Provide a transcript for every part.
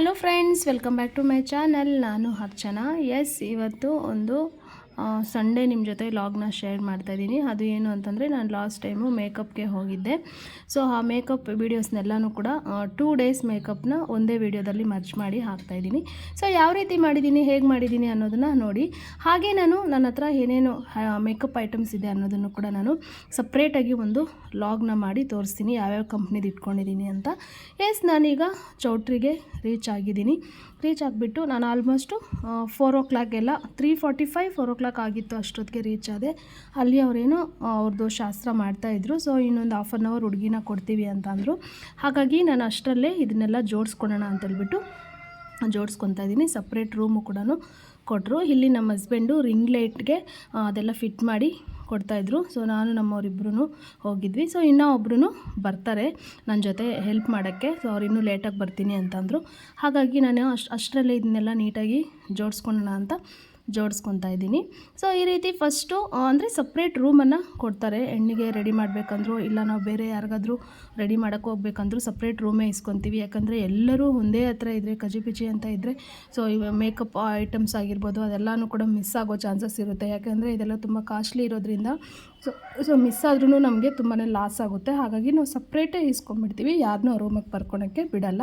Hello friends welcome back to my channel ನಾನು Archana. S ಇವತ್ತು ಒಂದು ಸಂಡೇ ನಿಮ್ಮ ಜೊತೆ ಲಾಗ್ನ ಶೇರ್ ಮಾಡ್ತಾ ಇದ್ದೀನಿ. ಅದು ಏನು ಅಂತಂದರೆ ನಾನು ಲಾಸ್ಟ್ ಟೈಮು ಮೇಕಪ್ಗೆ ಹೋಗಿದ್ದೆ. ಸೊ ಆ ಮೇಕಪ್ ವೀಡಿಯೋಸ್ನೆಲ್ಲನೂ ಕೂಡ ಟೂ ಡೇಸ್ ಮೇಕಪ್ನ ಒಂದೇ ವೀಡಿಯೋದಲ್ಲಿ ಮರ್ಚ್ ಮಾಡಿ ಹಾಕ್ತಾ ಇದ್ದೀನಿ. ಸೊ ಯಾವ ರೀತಿ ಮಾಡಿದ್ದೀನಿ, ಹೇಗೆ ಮಾಡಿದ್ದೀನಿ ಅನ್ನೋದನ್ನು ನೋಡಿ. ಹಾಗೆ ನಾನು ನನ್ನ ಹತ್ರ ಏನೇನು ಮೇಕಪ್ ಐಟಮ್ಸ್ ಇದೆ ಅನ್ನೋದನ್ನು ಕೂಡ ನಾನು ಸಪ್ರೇಟಾಗಿ ಒಂದು ಲಾಗ್ನ ಮಾಡಿ ತೋರಿಸ್ತೀನಿ. ಯಾವ್ಯಾವ ಕಂಪ್ನಿದು ಇಟ್ಕೊಂಡಿದ್ದೀನಿ ಅಂತ. ಎಸ್ ನಾನೀಗ ಚೌಟ್ರಿಗೆ ರೀಚ್ ಆಗಿದ್ದೀನಿ. ರೀಚ್ ಆಗಿಬಿಟ್ಟು ನಾನು ಆಲ್ಮೋಸ್ಟು ಫೋರ್ ಓ ಕ್ಲಾಕ್ಗೆಲ್ಲ three forty five four o'clock ಆಗಿತ್ತು ಅಷ್ಟೊತ್ತಿಗೆ ರೀಚ್ ಆದೆ. ಅಲ್ಲಿ ಅವರೇನು ಅವ್ರದ್ದು ಶಾಸ್ತ್ರ ಮಾಡ್ತಾಯಿದ್ರು ಸೊ ಇನ್ನೊಂದು ಹಾಫ್ ಆನ್ ಅವರ್ ಹುಡುಗಿನ ಕೊಡ್ತೀವಿ ಅಂತ ಅಂದರು. ಹಾಗಾಗಿ ನಾನು ಅಷ್ಟರಲ್ಲೇ ಇದನ್ನೆಲ್ಲ ಜೋಡಿಸ್ಕೊಳೋಣ ಅಂತೇಳ್ಬಿಟ್ಟು ಜೋಡಿಸ್ಕೊತಾ ಇದ್ದೀನಿ. ಸಪ್ರೇಟ್ ರೂಮು ಕೂಡ ಕೊಟ್ಟರು ಇಲ್ಲಿ ನಮ್ಮ ಹಸ್ಬೆಂಡು ರಿಂಗ್ ಲೈಟ್ಗೆ ಅದೆಲ್ಲ ಫಿಟ್ ಮಾಡಿ ಕೊಡ್ತಾಯಿದ್ರು ಸೊ ನಾನು ನಮ್ಮವರಿಬ್ಬರೂ ಹೋಗಿದ್ವಿ. ಸೊ ಇನ್ನೂ ಒಬ್ಬರು ಬರ್ತಾರೆ ನನ್ನ ಜೊತೆ ಹೆಲ್ಪ್ ಮಾಡೋಕ್ಕೆ. ಸೊ ಅವ್ರು ಇನ್ನೂ ಲೇಟಾಗಿ ಬರ್ತೀನಿ ಅಂತಂದರು ಹಾಗಾಗಿ ನಾನು ಅಷ್ಟು ಅಷ್ಟರಲ್ಲೇ ಇದನ್ನೆಲ್ಲ ನೀಟಾಗಿ ಜೋಡಿಸ್ಕೊಳ್ಳೋಣ ಅಂತ ಜೋಡಿಸ್ಕೊತಾ ಇದ್ದೀನಿ. ಸೊ ಈ ರೀತಿ ಫಸ್ಟು ಅಂದರೆ ಸಪ್ರೇಟ್ ರೂಮನ್ನು ಕೊಡ್ತಾರೆ. ಹೆಣ್ಣಿಗೆ ರೆಡಿ ಮಾಡಬೇಕಂದ್ರೂ, ಇಲ್ಲ ನಾವು ಬೇರೆ ಯಾರಿಗಾದರೂ ರೆಡಿ ಮಾಡೋಕ್ಕೆ ಹೋಗ್ಬೇಕಂದ್ರೂ ಸಪ್ರೇಟ್ ರೂಮೇ ಇಸ್ಕೊತೀವಿ. ಯಾಕಂದರೆ ಎಲ್ಲರೂ ಒಂದೇ ಹತ್ರ ಇದ್ದರೆ ಕಜಿಪಿಚಿ ಅಂತ ಇದ್ದರೆ ಸೊ ಇವ ಮೇಕಪ್ ಐಟಮ್ಸ್ ಆಗಿರ್ಬೋದು, ಅದೆಲ್ಲನೂ ಕೂಡ ಮಿಸ್ ಆಗೋ ಚಾನ್ಸಸ್ ಇರುತ್ತೆ. ಯಾಕೆಂದರೆ ಇದೆಲ್ಲ ತುಂಬ ಕಾಸ್ಟ್ಲಿ ಇರೋದ್ರಿಂದ ಸೊ ಸೊ ಮಿಸ್ ಆದ್ರೂ ನಮಗೆ ತುಂಬಾ ಲಾಸ್ ಆಗುತ್ತೆ. ಹಾಗಾಗಿ ನಾವು ಸಪ್ರೇಟೇ ಇಸ್ಕೊಂಡ್ಬಿಡ್ತೀವಿ. ಯಾರನ್ನೂ ರೂಮಿಗೆ ಬರ್ಕೊಳಕ್ಕೆ ಬಿಡಲ್ಲ.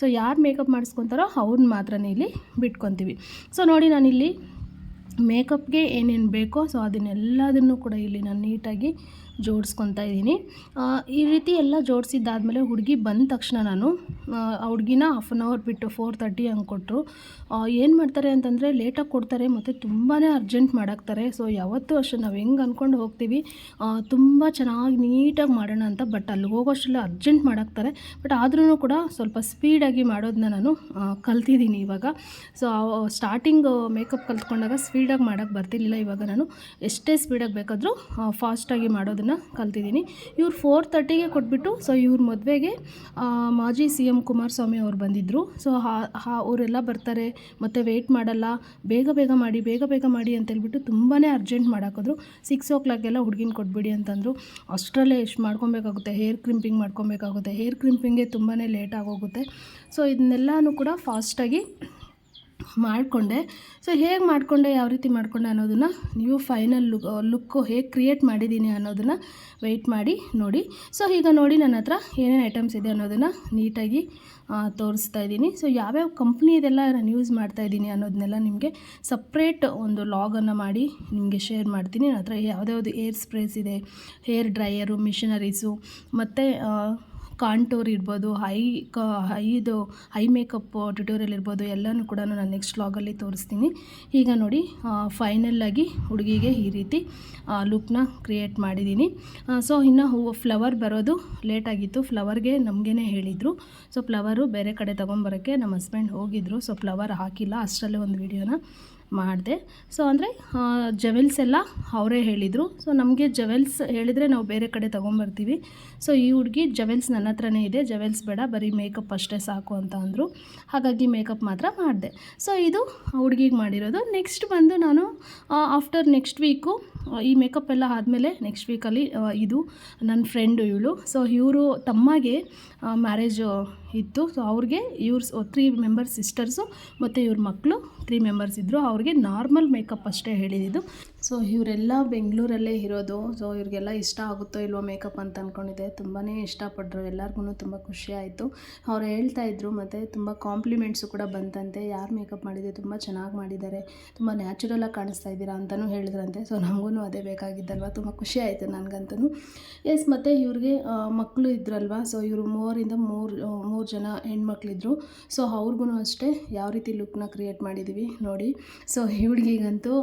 ಸೊ ಯಾರು ಮೇಕಪ್ ಮಾಡಿಸ್ಕೊತಾರೋ ಅವ್ರನ್ನ ಮಾತ್ರನೇ ಇಲ್ಲಿ ಬಿಟ್ಕೊತೀವಿ. ಸೊ ನೋಡಿ ನಾನಿಲ್ಲಿ ಮೇಕಪ್ಗೆ ಏನೇನು ಬೇಕೋ ಸೊ ಅದನ್ನೆಲ್ಲದನ್ನು ಕೂಡ ಇಲ್ಲಿ ನಾನು ನೀಟಾಗಿ ಜೋಡಿಸ್ಕೊತಾ ಇದ್ದೀನಿ. ಈ ರೀತಿ ಎಲ್ಲ ಜೋಡಿಸಿದ್ದಾದಮೇಲೆ ಹುಡುಗಿ ಬಂದ ತಕ್ಷಣ ನಾನು, ಆ ಹುಡುಗಿನ ಹಾಫ್ ಆನ್ ಅವರ್ ಬಿಟ್ಟು ಫೋರ್ ತರ್ಟಿ ಹಂಗೆ ಕೊಟ್ಟರು ಏನು ಮಾಡ್ತಾರೆ ಅಂತಂದರೆ ಲೇಟಾಗಿ ಕೊಡ್ತಾರೆ ಮತ್ತು ತುಂಬಾ ಅರ್ಜೆಂಟ್ ಮಾಡಾಕ್ತಾರೆ. ಸೊ ಯಾವತ್ತೂ ಅಷ್ಟು ನಾವು ಹೆಂಗೆ ಅಂದ್ಕೊಂಡು ಹೋಗ್ತೀವಿ ತುಂಬ ಚೆನ್ನಾಗಿ ನೀಟಾಗಿ ಮಾಡೋಣ ಅಂತ ಬಟ್ ಅಲ್ಲಿ ಹೋಗೋಷ್ಟೆಲ್ಲ ಅರ್ಜೆಂಟ್ ಮಾಡಾಕ್ತಾರೆ. ಬಟ್ ಆದ್ರೂ ಕೂಡ ಸ್ವಲ್ಪ ಸ್ಪೀಡಾಗಿ ಮಾಡೋದನ್ನ ನಾನು ಕಲ್ತಿದ್ದೀನಿ ಇವಾಗ. ಸೊ ಸ್ಟಾರ್ಟಿಂಗ್ ಮೇಕಪ್ ಕಲ್ತ್ಕೊಂಡಾಗ ಸ್ಪೀಡಾಗಿ ಮಾಡೋಕ್ಕೆ ಬರ್ತಿರ್ಲಿಲ್ಲ. ಇವಾಗ ನಾನು ಎಷ್ಟೇ ಸ್ಪೀಡಾಗಿ ಬೇಕಾದರೂ ಫಾಸ್ಟಾಗಿ ಮಾಡೋದನ್ನು ಕಲ್ತಿದ್ದೀನಿ. ಇವ್ರು ಫೋರ್ ತರ್ಟಿಗೆ ಕೊಟ್ಬಿಟ್ಟು ಸೊ ಇವ್ರ ಮದುವೆಗೆ ಮಾಜಿ ಸಿ ಎಂ ಕುಮಾರಸ್ವಾಮಿ ಅವ್ರು ಬಂದಿದ್ದರು ಸೊ ಹಾ ಅವರೆಲ್ಲ ಬರ್ತಾರೆ, ಮತ್ತು ವೆಯ್ಟ್ ಮಾಡಲ್ಲ, ಬೇಗ ಬೇಗ ಮಾಡಿ, ಬೇಗ ಬೇಗ ಮಾಡಿ ಅಂತೇಳ್ಬಿಟ್ಟು ತುಂಬಾ ಅರ್ಜೆಂಟ್ ಮಾಡಾಕಿದ್ರು. ಸಿಕ್ಸ್ ಓ ಕ್ಲಾಕ್ಗೆಲ್ಲ ಹುಡುಗಿನ ಕೊಟ್ಬಿಡಿ ಅಂತಂದರು. ಅಷ್ಟರಲ್ಲೇ ಎಷ್ಟು ಮಾಡ್ಕೊಬೇಕಾಗುತ್ತೆ ಹೇರ್ ಕ್ರಿಂಪಿಂಗ್ ಮಾಡ್ಕೊಬೇಕಾಗುತ್ತೆ. ಹೇರ್ ಕ್ರಿಂಪಿಂಗೇ ತುಂಬಾ ಲೇಟ್ ಆಗೋಗುತ್ತೆ. ಸೊ ಇದನ್ನೆಲ್ಲನೂ ಕೂಡ ಫಾಸ್ಟಾಗಿ ಮಾಡಿಕೊಂಡೆ. ಸೊ ಹೇಗೆ ಮಾಡಿಕೊಂಡೆ, ಯಾವ ರೀತಿ ಮಾಡಿಕೊಂಡೆ ಅನ್ನೋದನ್ನು ನೀವು ಫೈನಲ್ ಲುಕ್ ಲುಕ್ಕು ಹೇಗೆ ಕ್ರಿಯೇಟ್ ಮಾಡಿದ್ದೀನಿ ಅನ್ನೋದನ್ನು ವೆಯ್ಟ್ ಮಾಡಿ, ನೋಡಿ. ಸೊ ಈಗ ನೋಡಿ ನನ್ನ ಹತ್ರ ಏನೇನು ಐಟಮ್ಸ್ ಇದೆ ಅನ್ನೋದನ್ನು ನೀಟಾಗಿ ತೋರಿಸ್ತಾ ಇದ್ದೀನಿ. ಸೊ ಯಾವ್ಯಾವ ಕಂಪ್ನಿ ಇದೆಲ್ಲ ನಾನು ಯೂಸ್ ಮಾಡ್ತಾ ಇದ್ದೀನಿ ಅನ್ನೋದನ್ನೆಲ್ಲ ನಿಮಗೆ ಸಪ್ರೇಟ್ ಒಂದು ಲಾಗನ್ನು ಮಾಡಿ ನಿಮಗೆ ಶೇರ್ ಮಾಡ್ತೀನಿ. ನನ್ನ ಹತ್ರ ಯಾವುದ್ಯಾವ್ದು ಏರ್ ಸ್ಪ್ರೇಸ್ ಇದೆ ಹೇರ್ ಡ್ರೈಯರು ಮಿಷನರೀಸು ಮತ್ತು ಕಾಂಟೋರ್ ಇರ್ಬೋದು, ಹೈ ಕ, ಹೈದು, ಹೈ ಮೇಕಪ್ ಟ್ಯುಟೋರಿಯಲ್ ಇರ್ಬೋದು, ಎಲ್ಲನೂ ಕೂಡ ನಾನು ನೆಕ್ಸ್ಟ್ ಲಾಗಲ್ಲಿ ತೋರಿಸ್ತೀನಿ. ಈಗ ನೋಡಿ ಫೈನಲ್ಲಾಗಿ ಹುಡುಗಿಗೆ ಈ ರೀತಿ ಲುಕ್ನ ಕ್ರಿಯೇಟ್ ಮಾಡಿದ್ದೀನಿ. ಸೊ ಇನ್ನು ಹೂವು ಫ್ಲವರ್ ಬರೋದು ಲೇಟಾಗಿತ್ತು ಫ್ಲವರ್ಗೆ ನಮಗೇನೆ ಹೇಳಿದರು. ಸೊ ಫ್ಲವರು ಬೇರೆ ಕಡೆ ತೊಗೊಂಬರೋಕ್ಕೆ ನಮ್ಮ ಹಸ್ಬೆಂಡ್ ಹೋಗಿದ್ರು. ಸೊ ಫ್ಲವರ್ ಹಾಕಿಲ್ಲ, ಅಷ್ಟರಲ್ಲೇ ಒಂದು ವೀಡಿಯೋನ ಮಾಡಿದೆ. ಸೊ ಅಂದರೆ ಜವೆಲ್ಸ್ ಎಲ್ಲ ಅವರೇ ಹೇಳಿದರು. ಸೊ ನಮಗೆ ಜವೆಲ್ಸ್ ಹೇಳಿದರೆ ನಾವು ಬೇರೆ ಕಡೆ ತೊಗೊಂಬರ್ತೀವಿ. ಸೊ ಈ ಹುಡುಗಿ ಜವೆಲ್ಸ್ ನನ್ನ ಹತ್ರನೇ ಇದೆ. ಜವೆಲ್ಸ್ ಬೇಡ, ಬರೀ ಮೇಕಪ್ ಅಷ್ಟೇ ಸಾಕು ಅಂತ ಅಂದರು. ಹಾಗಾಗಿ ಮೇಕಪ್ ಮಾತ್ರ ಮಾಡಿದೆ. ಸೊ ಇದು ಹುಡುಗಿಗೆ ಮಾಡಿರೋದು. ನೆಕ್ಸ್ಟ್ ಬಂದು ನಾನು ಆಫ್ಟರ್ ನೆಕ್ಸ್ಟ್ ವೀಕು ಈ ಮೇಕಪ್ ಎಲ್ಲ ಆದಮೇಲೆ ನೆಕ್ಸ್ಟ್ ವೀಕಲ್ಲಿ ಇದು ನನ್ನ ಫ್ರೆಂಡು ಇವಳು. ಸೊ ಇವರು ತಮ್ಮಗೆ ಮ್ಯಾರೇಜು ಇತ್ತು. ಸೊ ಅವ್ರಿಗೆ ಇವ್ರ ತ್ರೀ ಮೆಂಬರ್ಸ್ ಸಿಸ್ಟರ್ಸು ಮತ್ತು ಇವ್ರ ಮಕ್ಕಳು ತ್ರೀ ಮೆಂಬರ್ಸ್ ಇದ್ದರು ಅವ್ರಿಗೆ ನಾರ್ಮಲ್ ಮೇಕಪ್ ಅಷ್ಟೇ ಹೇಳಿದ್ದು. ಸೊ ಇವರೆಲ್ಲ ಬೆಂಗಳೂರಲ್ಲೇ ಇರೋದು, ಸೊ ಇವ್ರಿಗೆಲ್ಲ ಇಷ್ಟ ಆಗುತ್ತೋ ಇಲ್ವೋ ಮೇಕಪ್ ಅಂತ ಅಂದ್ಕೊಂಡಿದ್ದೆ ತುಂಬಾ ಇಷ್ಟಪಟ್ಟರು ಎಲ್ಲರಿಗೂ ತುಂಬ ಖುಷಿ ಆಯಿತು. ಅವ್ರು ಹೇಳ್ತಾ ಇದ್ರು, ಮತ್ತು ತುಂಬ ಕಾಂಪ್ಲಿಮೆಂಟ್ಸು ಕೂಡ ಬಂತಂತೆ. ಯಾರು ಮೇಕಪ್ ಮಾಡಿದೆ ತುಂಬ ಚೆನ್ನಾಗಿ ಮಾಡಿದ್ದಾರೆ. ತುಂಬ ನ್ಯಾಚುರಲಾಗಿ ಕಾಣಿಸ್ತಾ ಇದ್ದೀರಾ ಅಂತಲೂ ಹೇಳಿದ್ರಂತೆ. ಸೊ ನಮಗೂ ಅದೇ ಬೇಕಾಗಿದ್ದಲ್ವ ತುಂಬ ಖುಷಿ ಆಯಿತು ನನಗಂತೂ ಎಸ್ ಮತ್ತು ಇವ್ರಿಗೆ ಮಕ್ಕಳು ಇದ್ರಲ್ವ? ಸೊ ಇವರು ಮೂವರಿಂದ ಮೂರು ಮೂರು ಜನ ಹೆಣ್ಮಕ್ಳಿದ್ರು. ಸೊ ಅವ್ರಿಗೂ ಅಷ್ಟೇ, ಯಾವ ರೀತಿ ಲುಕ್ನ ಕ್ರಿಯೇಟ್ ಮಾಡಿದ್ದೀವಿ ನೋಡಿ. ಸೊ ಹುಡುಗಿಗಂತೂ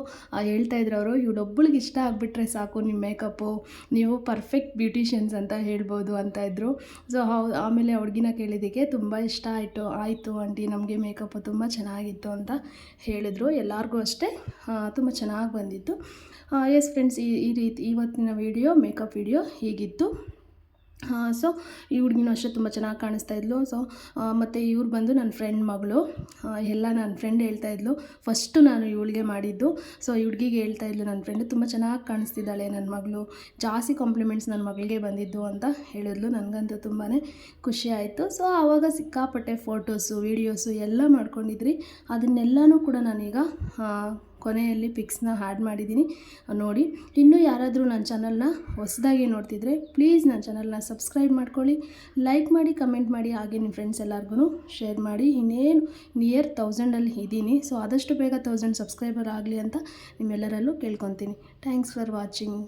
ಹೇಳ್ತಾ ಇದ್ರು ಅವರು ಇವಳೊಬ್ಬಳಿಗೆ ಇಷ್ಟ ಆಗಿಬಿಟ್ರೆ ಸಾಕು ನಿಮ್ಮ ಮೇಕಪ್ಪು. ನೀವು ಪರ್ಫೆಕ್ಟ್ ಬ್ಯೂಟಿಷಿಯನ್ಸ್ ಅಂತ ಹೇಳ್ಬೋದು ಅಂತ ಇದ್ದರು ಸೊ ಆಮೇಲೆ ಹುಡುಗಿನ ಕೇಳಿದ್ದಕ್ಕೆ ತುಂಬ ಇಷ್ಟ ಆಯಿತು. ಆಯಿತು ಆಂಟಿ, ನಮಗೆ ಮೇಕಪ್ಪು ತುಂಬ ಚೆನ್ನಾಗಿತ್ತು ಅಂತ ಹೇಳಿದರು. ಎಲ್ಲರಿಗೂ ಅಷ್ಟೇ ತುಂಬ ಚೆನ್ನಾಗಿ ಬಂದಿತ್ತು. ಎಸ್ ಫ್ರೆಂಡ್ಸ್ ಈ ಈ ರೀತಿ, ಇವತ್ತಿನ ವಿಡಿಯೋ ಮೇಕಪ್ ವಿಡಿಯೋ ಹೀಗಿತ್ತು. ಸೊ ಈ ಹುಡುಗಿನೂ ಅಷ್ಟೇ ತುಂಬ ಚೆನ್ನಾಗಿ ಕಾಣಿಸ್ತಾ ಇದ್ಲು. ಸೊ ಮತ್ತು ಇವ್ರು ಬಂದು ನನ್ನ ಫ್ರೆಂಡ್ ಮಗಳು. ಎಲ್ಲ ನನ್ನ ಫ್ರೆಂಡ್ ಹೇಳ್ತಾ ಇದ್ಲು. ಫಸ್ಟು ನಾನು ಇವಳಿಗೆ ಮಾಡಿದ್ದು. ಸೊ ಈ ಹುಡುಗಿಗೆ ಹೇಳ್ತಾ ಇದ್ಲು ನನ್ನ ಫ್ರೆಂಡ್ ತುಂಬ ಚೆನ್ನಾಗಿ ಕಾಣಿಸ್ತಿದ್ದಾಳೆ ನನ್ನ ಮಗಳು. ಜಾಸ್ತಿ ಕಾಂಪ್ಲಿಮೆಂಟ್ಸ್ ನನ್ನ ಮಗಳಿಗೆ ಬಂದಿದ್ದು ಅಂತ ಹೇಳಿದ್ಲು. ನನಗಂತೂ ತುಂಬಾ ಖುಷಿ ಆಯಿತು. ಸೊ ಆವಾಗ ಸಿಕ್ಕಾಪಟ್ಟೆ ಫೋಟೋಸು ವೀಡಿಯೋಸು ಎಲ್ಲ ಮಾಡ್ಕೊಂಡಿದ್ರಿ. ಅದನ್ನೆಲ್ಲನೂ ಕೂಡ ನಾನೀಗ ಕೊನೆಯಲ್ಲಿ ಪಿಕ್ಸ್ನ ಆ್ಯಡ್ ಮಾಡಿದ್ದೀನಿ. ನೋಡಿ, ಇನ್ನೂ ಯಾರಾದರೂ ನನ್ನ ಚಾನಲ್ನ ಹೊಸದಾಗಿ ನೋಡ್ತಿದ್ರೆ ಪ್ಲೀಸ್ ನನ್ನ ಚಾನಲ್ನ ಸಬ್ಸ್ಕ್ರೈಬ್ ಮಾಡ್ಕೊಳ್ಳಿ. ಲೈಕ್ ಮಾಡಿ, ಕಮೆಂಟ್ ಮಾಡಿ, ಹಾಗೆ ನಿಮ್ಮ ಫ್ರೆಂಡ್ಸ್ ಎಲ್ಲರಿಗೂ ಶೇರ್ ಮಾಡಿ. ಇನ್ನೇನು ನಿಯರ್ ತೌಸಂಡಲ್ಲಿ ಇದ್ದೀನಿ. ಸೊ, ಆದಷ್ಟು ಬೇಗ ತೌಸಂಡ್ ಸಬ್ಸ್ಕ್ರೈಬರ್ ಆಗಲಿ ಅಂತ ನಿಮ್ಮೆಲ್ಲರಲ್ಲೂ ಕೇಳ್ಕೊತೀನಿ. Thanks for watching.